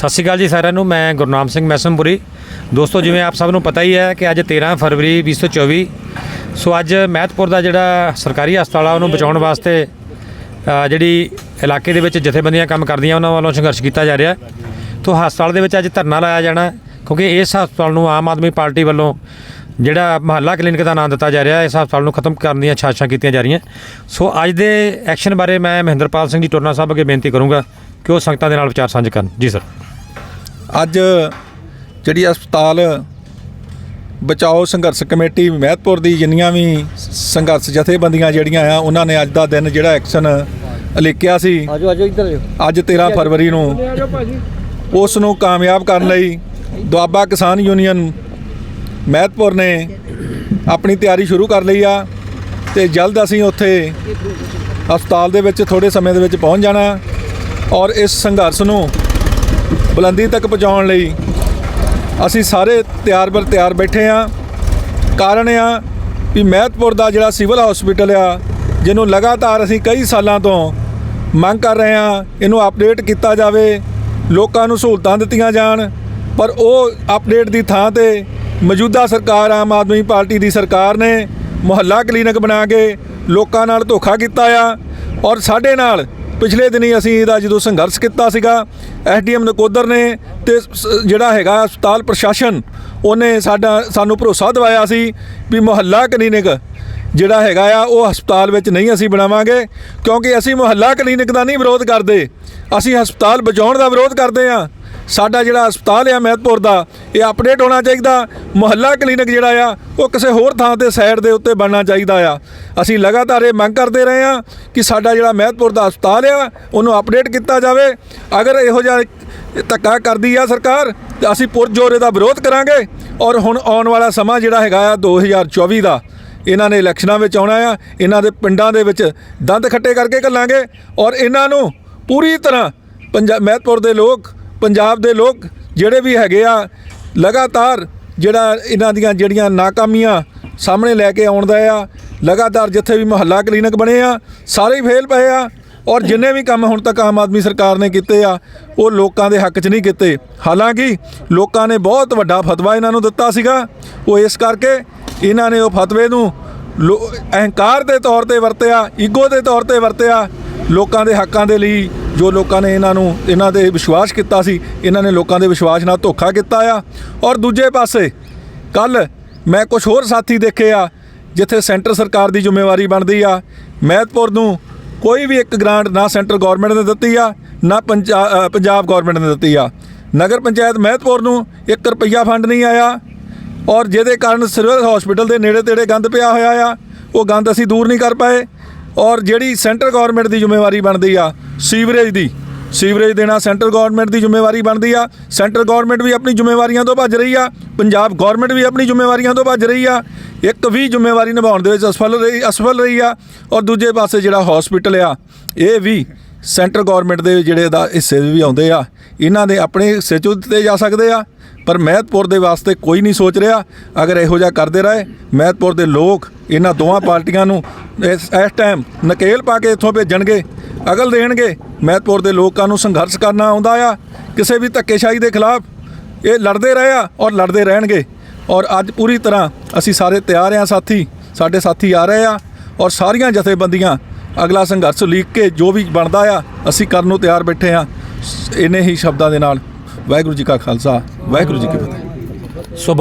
ਸਤਿ ਸ਼੍ਰੀ ਅਕਾਲ ਜੀ ਸਾਰਿਆਂ ਨੂੰ, ਮੈਂ ਗੁਰਨਾਮ ਸਿੰਘ ਮੈਸਮਪੁਰੀ। ਦੋਸਤੋ, ਜਿਵੇਂ ਆਪ ਸਭ ਨੂੰ ਪਤਾ ਹੀ ਹੈ ਕਿ ਅੱਜ 13 ਫਰਵਰੀ 2024 ਸੋ ਅੱਜ ਮਹਿਤਪੁਰ ਦਾ ਜਿਹੜਾ ਸਰਕਾਰੀ ਹਸਪਤਾਲ ਆ, ਉਹਨੂੰ ਬਚਾਉਣ ਵਾਸਤੇ ਜਿਹੜੀ ਇਲਾਕੇ ਦੇ ਵਿੱਚ ਜਥੇਬੰਦੀਆਂ ਕੰਮ ਕਰਦੀਆਂ, ਉਹਨਾਂ ਵੱਲੋਂ ਸੰਘਰਸ਼ ਕੀਤਾ ਜਾ ਰਿਹਾ ਤੋ ਹਸਪਤਾਲ ਦੇ ਵਿੱਚ ਅੱਜ ਧਰਨਾ ਲਾਇਆ ਜਾਣਾ ਕਿਉਂਕਿ ਇਸ ਹਸਪਤਾਲ ਨੂੰ ਆਮ ਆਦਮੀ ਪਾਰਟੀ ਵੱਲੋਂ ਜਿਹੜਾ ਮਹੱਲਾ ਕਲੀਨਿਕ ਦਾ ਨਾਮ ਦਿੱਤਾ ਜਾ ਰਿਹਾ, ਇਸ ਹਸਪਤਾਲ ਨੂੰ ਖਤਮ ਕਰਨ ਦੀਆਂ ਛਾਛਾਂ ਕੀਤੀਆਂ ਜਾ ਰਹੀਆਂ। ਸੋ ਅੱਜ ਦੇ ਐਕਸ਼ਨ ਬਾਰੇ ਮੈਂ ਮਹਿੰਦਰਪਾਲ ਸਿੰਘ ਜੀ, ਟੋਰਨਾ ਸਾਹਿਬ ਅੱਗੇ ਬੇਨਤੀ ਕਰੂੰਗਾ ਕਿ ਉਹ ਸੰਗਤਾਂ ਦੇ ਨਾਲ ਵਿਚਾਰ ਸਾਂਝੇ ਕਰਨ। ਜੀ, ਸਰ। ਅੱਜ ਜਿਹੜੀ ਹਸਪਤਾਲ ਬਚਾਓ ਸੰਘਰਸ਼ ਕਮੇਟੀ ਮਹਿਤਪੁਰ ਦੀ ਜਿੰਨੀਆਂ ਵੀ ਸੰਘਰਸ਼ ਜਥੇਬੰਦੀਆਂ ਜਿਹੜੀਆਂ ਆ ਉਹਨਾਂ ਨੇ ਅੱਜ ਦਾ ਦਿਨ ਜਿਹੜਾ ਐਕਸ਼ਨ ਲਿਖਿਆ ਸੀ। ਆਜੋ ਆਜੋ ਇੱਧਰ ਆਜੋ। ਅੱਜ 13 ਫਰਵਰੀ ਨੂੰ ਉਸ ਨੂੰ ਕਾਮਯਾਬ ਕਰਨ ਲਈ ਦੁਆਬਾ ਕਿਸਾਨ ਯੂਨੀਅਨ ਮਹਿਤਪੁਰ ਨੇ ਆਪਣੀ ਤਿਆਰੀ ਸ਼ੁਰੂ ਕਰ ਲਈ ਆ ਤੇ ਜਲਦ ਅਸੀਂ ਉੱਥੇ ਹਸਪਤਾਲ ਦੇ ਵਿੱਚ ਥੋੜੇ ਸਮੇਂ ਦੇ ਵਿੱਚ ਪਹੁੰਚ ਜਾਣਾ ਔਰ ਇਸ ਸੰਘਰਸ਼ ਨੂੰ ਬੁਲੰਦੀ ਤੱਕ ਪਹੁੰਚਾਉਣ ਲਈ ਅਸੀਂ ਸਾਰੇ ਤਿਆਰ ਬਰ ਤਿਆਰ ਬੈਠੇ ਆ ਕਾਰਨ ਆ ਵੀ ਮਹਿਤਪੁਰ ਦਾ ਜਿਹੜਾ ਸਿਵਲ ਹਸਪੀਟਲ ਆ, ਜਿਹਨੂੰ ਲਗਾਤਾਰ ਅਸੀਂ ਕਈ ਸਾਲਾਂ ਤੋਂ ਮੰਗ ਕਰ ਰਹੇ ਆ ਇਹਨੂੰ ਅਪਡੇਟ ਕੀਤਾ ਜਾਵੇ, ਲੋਕਾਂ ਨੂੰ ਸਹੂਲਤਾਂ ਦਿੱਤੀਆਂ ਜਾਣ, ਪਰ ਉਹ ਅਪਡੇਟ ਦੀ ਥਾਂ ਤੇ ਮੌਜੂਦਾ ਸਰਕਾਰ, ਆਮ ਆਦਮੀ ਪਾਰਟੀ ਦੀ ਸਰਕਾਰ ਨੇ ਮੁਹੱਲਾ ਕਲੀਨਿਕ ਬਣਾ ਕੇ ਲੋਕਾਂ ਨਾਲ ਧੋਖਾ ਕੀਤਾ ਆ ਔਰ ਸਾਡੇ ਨਾਲ ਪਿਛਲੇ ਦਿਨੀ ਅਸੀਂ ਇਹਦਾ ਜਦੋਂ ਸੰਘਰਸ਼ ਕੀਤਾ ਸੀਗਾ ਐਸਡੀਐਮ ਨਕੋਦਰ ਨੇ ਤੇ ਸ- ਜਿਹੜਾ ਹੈਗਾ ਹਸਪਤਾਲ ਪ੍ਰਸ਼ਾਸਨ, ਉਹਨੇ ਸਾਡਾ, ਸਾਨੂੰ ਭਰੋਸਾ ਦਿਵਾਇਆ ਸੀ ਵੀ ਮੁਹੱਲਾ ਕਲੀਨਿਕ ਜਿਹੜਾ ਹੈਗਾ ਆ, ਉਹ ਹਸਪਤਾਲ ਵਿੱਚ ਨਹੀਂ ਅਸੀਂ ਬਣਾਵਾਂਗੇ, ਕਿਉਂਕਿ ਅਸੀਂ ਮੁਹੱਲਾ ਕਲੀਨਿਕ ਦਾ ਨਹੀਂ ਵਿਰੋਧ ਕਰਦੇ। ਅਸੀਂ ਹਸਪਤਾਲ ਬਚਾਉਣ ਦਾ ਵਿਰੋਧ ਕਰਦੇ ਆ ਸਾਡਾ ਜਿਹੜਾ ਹਸਪਤਾਲ ਆ ਮਹਿਤਪੁਰ ਦਾ, ਇਹ ਅਪਡੇਟ ਹੋਣਾ ਚਾਹੀਦਾ। ਮੁਹੱਲਾ ਕਲੀਨਿਕ ਜਿਹੜਾ ਆ, ਉਹ ਕਿਸੇ ਹੋਰ ਥਾਂ ਤੇ ਸਾਈਡ ਦੇ ਉੱਤੇ ਬਣਨਾ ਚਾਹੀਦਾ ਆ। ਅਸੀਂ ਲਗਾਤਾਰ ਇਹ ਮੰਗ ਕਰਦੇ ਰਹੇ ਆ ਕਿ ਸਾਡਾ ਜਿਹੜਾ ਮਹਿਤਪੁਰ ਦਾ ਹਸਪਤਾਲ ਆ, ਉਹਨੂੰ ਅਪਡੇਟ ਕੀਤਾ ਜਾਵੇ। ਅਗਰ ਇਹੋ ਜਿਹਾ ਧੱਕਾ ਕਰਦੀ ਆ ਸਰਕਾਰ, ਤੇ ਅਸੀਂ ਪੁਰਜੋਰ ਇਹਦਾ ਵਿਰੋਧ ਕਰਾਂਗੇ। ਔਰ ਹੁਣ ਆਉਣ ਵਾਲਾ ਸਮਾਂ ਜਿਹੜਾ ਹੈਗਾ ਆ 2024 ਦਾ, ਇਹਨਾਂ ਨੇ ਇਲੈਕਸ਼ਨਾਂ ਵਿੱਚ ਆਉਣਾ ਆ, ਇਹਨਾਂ ਦੇ ਪਿੰਡਾਂ ਦੇ ਵਿੱਚ ਦੰਦ ਖੱਟੇ ਕਰਕੇ ਘੱਲਾਂਗੇ। ਔਰ ਇਹਨਾਂ ਨੂੰ ਪੂਰੀ ਤਰ੍ਹਾਂ ਪੰਜਾਬ ਮਹਿਤਪੁਰ ਦੇ ਲੋਕ ਪੰਜਾਬ ਦੇ ਲੋਕ ਜਿਹੜੇ ਵੀ ਹੈਗੇ ਆ, ਲਗਾਤਾਰ ਜਿਹੜਾ ਇਹਨਾਂ ਦੀਆਂ ਜਿਹੜੀਆਂ ਨਾਕਾਮੀਆਂ ਸਾਹਮਣੇ ਲੈ ਕੇ ਆਉਣ ਦਾ ਆ, ਲਗਾਤਾਰ ਜਿੱਥੇ ਵੀ ਮੁਹੱਲਾ ਕਲੀਨਿਕ ਬਣੇ ਆ, ਸਾਰੇ ਹੀ ਫੇਲ ਪਏ ਆ ਔਰ ਜਿੰਨੇ ਵੀ ਕੰਮ ਹੁਣ ਤੱਕ ਆਮ ਆਦਮੀ ਸਰਕਾਰ ਨੇ ਕੀਤੇ ਆ, ਉਹ ਲੋਕਾਂ ਦੇ ਹੱਕ 'ਚ ਨਹੀਂ ਕੀਤੇ। ਹਾਲਾਂਕਿ ਲੋਕਾਂ ਨੇ ਬਹੁਤ ਵੱਡਾ ਫਤਵਾ ਇਹਨਾਂ ਨੂੰ ਦਿੱਤਾ ਸੀਗਾ। ਉਹ ਇਸ ਕਰਕੇ ਇਹਨਾਂ ਨੇ ਉਹ ਫਤਵੇ ਨੂੰ ਲੋ- ਅਹੰਕਾਰ ਦੇ ਤੌਰ ਤੇ ਵਰਤਿਆ, ਈਗੋ ਦੇ ਤੌਰ ਤੇ ਵਰਤਿਆ, ਲੋਕਾਂ ਦੇ ਹੱਕਾਂ ਦੇ ਲਈ ਜੋ ਲੋਕਾਂ ਨੇ ਇਹਨਾਂ ਨੂੰ, ਇਹਨਾਂ ਦੇ ਵਿਸ਼ਵਾਸ ਕੀਤਾ ਸੀ, ਇਹਨਾਂ ਨੇ ਲੋਕਾਂ ਦੇ ਵਿਸ਼ਵਾਸ ਨਾਲ ਧੋਖਾ ਕੀਤਾ ਆ। ਔਰ ਦੂਜੇ ਪਾਸੇ ਕੱਲ ਮੈਂ ਕੁਝ ਹੋਰ ਸਾਥੀ ਦੇਖੇ ਆ, ਜਿੱਥੇ ਸੈਂਟਰ ਸਰਕਾਰ ਦੀ ਜ਼ਿੰਮੇਵਾਰੀ ਬਣਦੀ ਆ। ਮਹਿਤਪੁਰ ਨੂੰ ਕੋਈ ਵੀ ਇੱਕ ਗ੍ਰਾਂਟ ਨਾ ਸੈਂਟਰ ਗਵਰਨਮੈਂਟ ਨੇ ਦਿੱਤੀ ਆ, ਨਾ ਪੰਜਾ- ਪੰਜਾਬ ਗਵਰਨਮੈਂਟ ਨੇ ਦਿੱਤੀ ਆ। ਨਗਰ ਪੰਚਾਇਤ ਮਹਿਤਪੁਰ ਨੂੰ 1 ਰੁਪਈਆ ਫੰਡ ਨਹੀਂ ਆਇਆ। ਔਰ ਜਿਹਦੇ ਕਾਰਨ ਸਿਵਲ ਹਸਪੀਟਲ ਦੇ ਨੇੜੇ ਤੇੜੇ ਗੰਦ ਪਿਆ ਹੋਇਆ ਆ। ਉਹ ਗੰਦ ਅਸੀਂ ਦੂਰ ਨਹੀਂ ਕਰ ਪਾਏ। ਔਰ ਜਿਹੜੀ ਸੈਂਟਰ ਗਵਰਨਮੈਂਟ ਦੀ ਜ਼ਿੰਮੇਵਾਰੀ ਬਣਦੀ ਆ, ਸੀਵਰੇਜ ਦੀ, ਸੀਵਰੇਜ ਦੇਣਾ ਸੈਂਟਰ ਗਵਰਨਮੈਂਟ ਦੀ ਜ਼ਿੰਮੇਵਾਰੀ ਬਣਦੀ ਆ, ਸੈਂਟਰ ਗਵਰਨਮੈਂਟ ਵੀ ਆਪਣੀ ਜ਼ਿੰਮੇਵਾਰੀਆਂ ਤੋਂ ਭੱਜ ਰਹੀ ਆ, ਪੰਜਾਬ ਗਵਰਨਮੈਂਟ ਵੀ ਆਪਣੀ ਜ਼ਿੰਮੇਵਾਰੀਆਂ ਤੋਂ ਭੱਜ ਰਹੀ ਆ, ਇੱਕ ਵੀ ਜ਼ਿੰਮੇਵਾਰੀ ਨਿਭਾਉਣ ਦੇ ਵਿੱਚ ਅਸਫਲ ਰਹੀ ਅਸਫਲ ਰਹੀ ਆ, ਔਰ ਦੂਜੇ ਪਾਸੇ ਜਿਹੜਾ ਹਸਪੀਟਲ ਆ, ਇਹ ਵੀ ਸੈਂਟਰ ਗਵਰਨਮੈਂਟ ਦੇ ਜਿਹੜੇ ਦਾ ਹਿੱਸੇ ਵੀ ਆਉਂਦੇ ਆ, ਇਹਨਾਂ ਦੇ ਆਪਣੇ ਹਿੱਸੇ ਚੋਂ ਦਿੱਤੇ ਜਾ ਸਕਦੇ ਆ, ਪਰ ਮਹਿਤਪੁਰ ਦੇ ਵਾਸਤੇ ਕੋਈ ਨਹੀਂ ਸੋਚ ਰਿਹਾ, ਅਗਰ ਇਹੋ ਜਿਹਾ ਕਰਦੇ ਰਹੇ, ਮਹਿਤਪੁਰ ਦੇ ਲੋਕ ਇਹਨਾਂ ਦੋਵਾਂ ਪਾਰਟੀਆਂ ਨੂੰ ਇਸ ਇਸ ਟਾਈਮ ਨਕੇਲ ਪਾ ਕੇ ਇੱਥੋਂ ਭੇਜਣਗੇ ਅਗਲ ਦੇਣਗੇ। ਮਹਿਤਪੁਰ ਦੇ ਲੋਕਾਂ ਨੂੰ ਸੰਘਰਸ਼ ਕਰਨਾ ਆਉਂਦਾ ਆ, ਕਿਸੇ ਵੀ ਧੱਕੇਸ਼ਾਹੀ ਦੇ ਖਿਲਾਫ। ਇਹ ਲੜਦੇ ਰਹੇ ਆ ਔਰ ਲੜਦੇ ਰਹਿਣਗੇ। ਔਰ ਅੱਜ ਪੂਰੀ ਤਰ੍ਹਾਂ ਅਸੀਂ ਸਾਰੇ ਤਿਆਰ ਆ ਸਾਥੀ, ਸਾਡੇ ਸਾਥੀ ਆ ਰਹੇ ਆ ਔਰ ਸਾਰੀਆਂ ਜਥੇਬੰਦੀਆਂ, ਅਗਲਾ ਸੰਘਰਸ਼ ਲੀਕ ਕੇ ਜੋ ਵੀ ਬਣਦਾ ਆ, ਅਸੀਂ ਕਰਨ ਨੂੰ ਤਿਆਰ ਬੈਠੇ ਆ। ਇਨੇ ਹੀ ਸ਼ਬਦਾਂ ਦੇ ਨਾਲ। ਵਾਹਿਗੁਰੂ ਜੀ ਕਾ ਖਾਲਸਾ, ਵਾਹਿਗੁਰੂ ਜੀ ਕੀ ਫਤਿਹ।